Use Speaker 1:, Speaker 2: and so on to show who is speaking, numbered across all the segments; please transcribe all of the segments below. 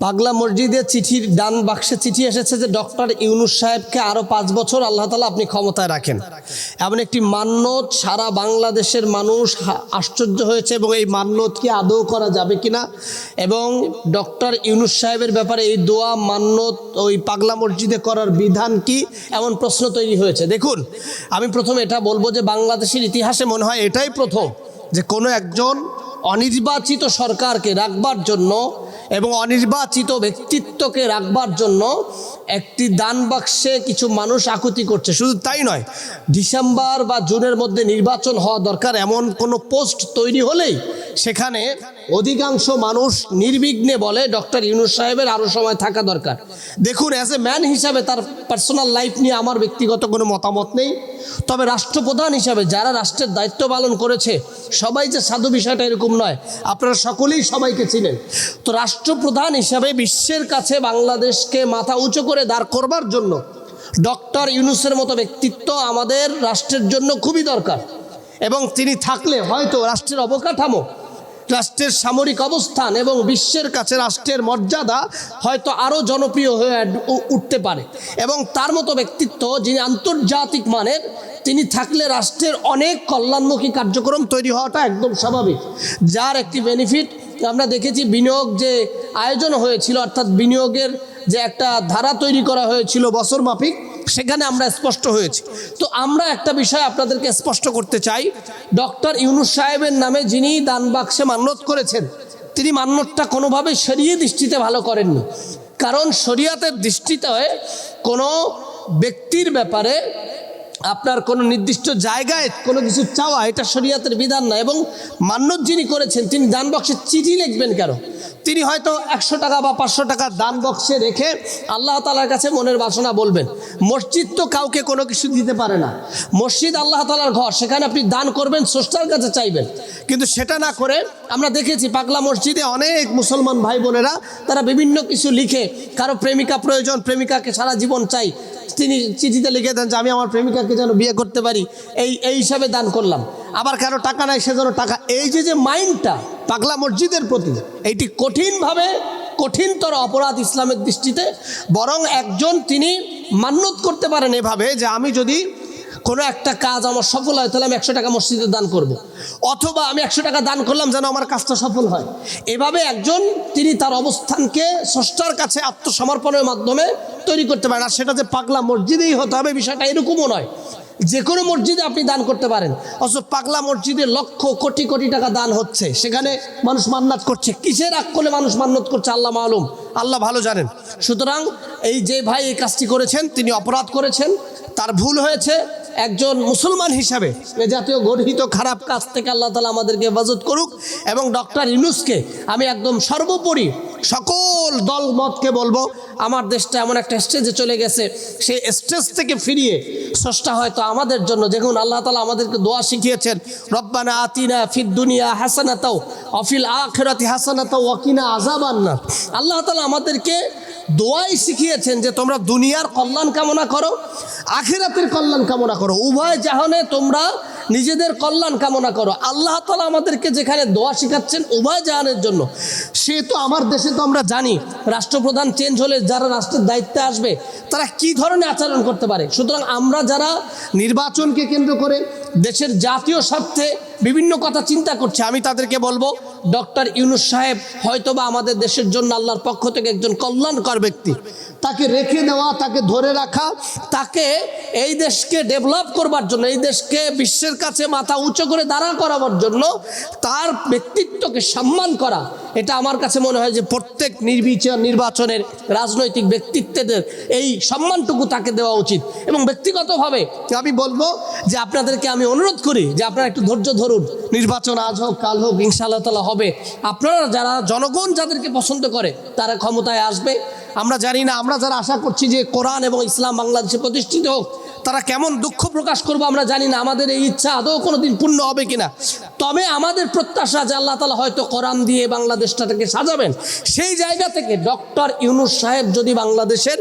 Speaker 1: পাগলা মসজিদে চিঠির ডান বাক্সে চিঠি এসেছে যে ডক্টর ইউনুস সাহেবকে আরও পাঁচ বছর আল্লাহ তালা আপনি ক্ষমতায় রাখেন। এমন একটি মান্যত সারা বাংলাদেশের মানুষ আশ্চর্য হয়েছে এবং এই মান্যত কি আদৌ করা যাবে কিনা? এবং ডক্টর ইউনুস সাহেবের ব্যাপারে এই দোয়া, মান্যত, ওই পাগলা মসজিদে করার বিধান কি? এমন প্রশ্ন তৈরি হয়েছে। দেখুন, আমি প্রথম এটা বলব যে বাংলাদেশের ইতিহাসে মনে হয় এটাই প্রথম যে কোনো একজন অনির্বাচিত সরকারকে রাখবার জন্য এবং অনির্বাচিত ব্যক্তিত্বকে রাখবার জন্য একটি দান বাক্সে কিছু মানুষ আকুতি করছে। শুধু তাই নয়, ডিসেম্বর বা জুনের মধ্যে নির্বাচন হওয়া দরকার। এমন কোনো পোস্ট তৈরি হলেই সেখানে অধিকাংশ মানুষ নির্বিঘ্নে বলে, ডক্টর ইউনুস সাহেবের আরও সময় থাকা দরকার। দেখুন অ্যাজ এ ম্যান হিসাবে তার পার্সোনাল লাইফ নিয়ে আমার ব্যক্তিগত কোনো মতামত নেই। তবে রাষ্ট্রপ্রধান হিসাবে যারা রাষ্ট্রের দায়িত্ব পালন করেছে, সবাই যে সাধু বিষয়টা এরকম নয়, আপনারা সকলেই সবাইকে চিনেন। তো রাষ্ট্রপ্রধান হিসাবে বিশ্বের কাছে বাংলাদেশকে মাথা উঁচু করে দাঁড় করবার জন্য ডক্টর ইউনুসের মতো ব্যক্তিত্ব আমাদের রাষ্ট্রের জন্য খুবই দরকার। এবং তিনি থাকলে হয়তো রাষ্ট্রের অবকাঠামো রাষ্ট্রের সামরিক অবস্থান এবং বিশ্বের কাছে রাষ্ট্রের মর্যাদা হয়তো আরও জনপ্রিয় হয়ে উঠতে পারে। এবং তার মতো ব্যক্তিত্ব যিনি আন্তর্জাতিক মানের, তিনি থাকলে রাষ্ট্রের অনেক কল্যাণমুখী কার্যক্রম তৈরি হওয়াটা একদম স্বাভাবিক। যার একটি বেনিফিট আমরা দেখেছি বিনিয়োগ যে আয়োজন হয়েছিল, অর্থাৎ বিনিয়োগের যে একটা ধারা তৈরি করা হয়েছিল বছর মাফিক সেখানে আমরা স্পষ্ট হয়েছি। তো আমরা একটা বিষয় আপনাদেরকে স্পষ্ট করতে চাই। ডক্টর ইউনুস সাহেবের নামে যিনি দানবাক্সে মান্যত করেছেন, তিনি মান্যতটা কোনোভাবে সরিয়ে দৃষ্টিতে ভালো করেননি। কারণ শরিয়াতের দৃষ্টিতে কোনো ব্যক্তির ব্যাপারে আপনার কোনো নির্দিষ্ট জায়গায় কোনো কিছু চাওয়া, এটা শরিয়াতের বিধান না। এবং মান্যত যিনি করেছেন, তিনি দান বক্সে চিঠি লিখবেন কেন? তিনি হয়তো একশো টাকা বা পাঁচশো টাকা দান বক্সে রেখে আল্লাহ তালার কাছে মনের বাসনা বলবেন। মসজিদ তো কাউকে কোনো কিছু দিতে পারে না। মসজিদ আল্লাহ তালার ঘর, সেখানে আপনি দান করবেন, স্রষ্টার কাছে চাইবেন। কিন্তু সেটা না করে আমরা দেখেছি পাগলা মসজিদে অনেক মুসলমান ভাই বোনেরা তারা বিভিন্ন কিছু লিখে, কারও প্রেমিকা প্রয়োজন, প্রেমিকাকে সারা জীবন চাই তিনি চিঠিতে লিখে দেন যে আমি আমার প্রেমিকাকে যেন বিয়ে করতে পারি, এই এই হিসাবে দান করলাম। আবার কারও টাকা নাই যেন টাকা এই যে যে মাইন্ডটা পাগলা মসজিদের প্রতি, এইটি কঠিনভাবে কঠিনতর অপরাধ ইসলামের দৃষ্টিতে, বরং একজন তিনি মান্যত করতে পারেন এভাবে যে আমি যদি কোনো একটা কাজ আমার সফল হয়, তাহলে আমি একশো টাকা মসজিদে দান করব। অথবা আমি একশো টাকা দান করলাম যেন আমার কাজটা সফল হয়। এভাবে একজন, তিনি তার অবস্থানকে স্রষ্টার কাছে আত্মসমর্পণের মাধ্যমে তৈরি করতে পারেন। আর সেটা যে পাগলা মসজিদেই হতে হবে, বিষয়টা এরকমও নয়। যে কোনো মসজিদে আপনি দান করতে পারেন। অথচ পাগলা মসজিদে লক্ষ কোটি কোটি টাকা দান হচ্ছে। সেখানে মানুষ মান্নাত করছে। কিসের আগ করলে মানুষ মান্নত করছে, আল্লাহ মালুম। আল্লাহ ভালো জানেন। সুতরাং এই যে ভাই এই কাজটি করেছেন, তিনি অপরাধ করেছেন, তার ভুল হয়েছে একজন মুসলমান হিসাবে এ জাতীয় গর্হিত খারাপ কাজ থেকে আল্লাহ তালা আমাদেরকে হেফাজত করুক এবং ডক্টর ইনুসকে আমি একদম সর্বোপরি সকল দল মতকে বলব, আমার দেশটা এমন একটা স্টেজে চলে গেছে, সেই স্টেজ থেকে ফিরিয়ে স্রষ্টা হয়তো আমাদের জন্য দেখুন আল্লাহ তালা আমাদেরকে দোয়া শিখিয়েছেন, রব্বানা আতিনা ফিদ দুনিয়া হাসানাতাও, অফিল আখেরাতি হাসানাতাও ওয়াকিনা আজাবান্না আল্লাহ তালা আমাদেরকে দোয়াই শিখিয়েছেন যে তোমরা দুনিয়ার কল্যাণ কামনা করো, আখিরাতের কল্যাণ কামনা করো। উভয় জাহানে তোমরা নিজেদের কল্যাণ কামনা করো। আল্লাহ তালা আমাদেরকে যেখানে দোয়া শিখাচ্ছেন উভয় জাহানের জন্য। সে তো আমার দেশে তো আমরা জানি, রাষ্ট্রপ্রধান চেঞ্জ হলে যারা রাষ্ট্রের দায়িত্বে আসবে, তারা কি ধরনের আচরণ করতে পারে? সুতরাং আমরা যারা নির্বাচনকে কেন্দ্র করে দেশের জাতীয় স্বার্থে বিভিন্ন কথা চিন্তা করছে। আমি তাদেরকে বলব, ডক্টর ইউনুস সাহেব হয়তোবা আমাদের দেশের জন্য আল্লাহর পক্ষ থেকে একজন কল্যাণকর ব্যক্তি। তাকে রেখে নেওয়া তাকে ধরে রাখা, তাকে এই দেশকে ডেভেলপ করবার জন্য, এই দেশকে বিশ্বের কাছে মাথা উঁচু করে দাঁড়া করাবার জন্য তার ব্যক্তিত্বকে সম্মান করা এটা আমার কাছে মনে হয় যে প্রত্যেক নির্বিচার নির্বাচনের রাজনৈতিক ব্যক্তিত্বদের এই সম্মানটুকু তাকে দেওয়া উচিত। এবং ব্যক্তিগতভাবে আমি বলব যে আপনাদেরকে আমি অনুরোধ করি যে আপনারা একটু ধৈর্য ধরুন। নির্বাচন আজ হোক, কাল হোক, ইনশাআল্লাহ তালা হবে। আপনারা যারা, জনগণ যাদেরকে পছন্দ করে, তারা ক্ষমতায় আসবে। আমরা জানি না, আমরা যারা আশা করছি যে কোরআন এবং ইসলাম বাংলাদেশে প্রতিষ্ঠিত হোক, তারা কেমন দুঃখ প্রকাশ করব আমরা জানি না। আমাদের এই ইচ্ছা আদৌ কোনো দিন পূর্ণ হবে কিনা। তবে আমাদের প্রত্যাশা যে আল্লাহ তালা হয়তো কোরআন দিয়ে বাংলাদেশটাকে সাজাবেন। সেই জায়গা থেকে ডক্টর ইউনুস সাহেব যদি বাংলাদেশের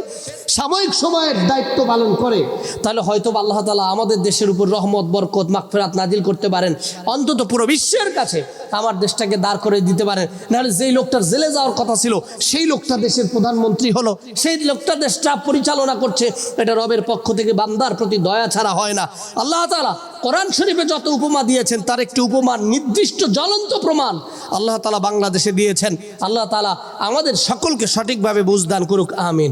Speaker 1: সাময়িক সময়ের দায়িত্ব পালন করে, তাহলে হয়তো আল্লাহ তালা আমাদের দেশের উপর রহমত, বরকত, মাগফেরাত নাজিল করতে পারেন। অন্তত পুরো বিশ্বের কাছে আমার দেশটাকে দাঁড় করে দিতে পারেন। নাহলে যেই লোকটার জেলে যাওয়ার কথা ছিল, সেই লোকটা দেশের প্রধানমন্ত্রী হলো। সেই লোকটা দেশটা পরিচালনা করছে। এটা রবের পক্ষ থেকে বান্দার প্রতি দয়া ছাড়া হয় না। আল্লাহ তালা কোরআন শরীফে যত উপমা দিয়েছেন, তার একটি উপমার নির্দিষ্ট জ্বলন্ত প্রমাণ আল্লাহ তালা বাংলাদেশে দিয়েছেন। আল্লাহ তালা আমাদের সকলকে সঠিকভাবে বুঝদান করুক, আমিন।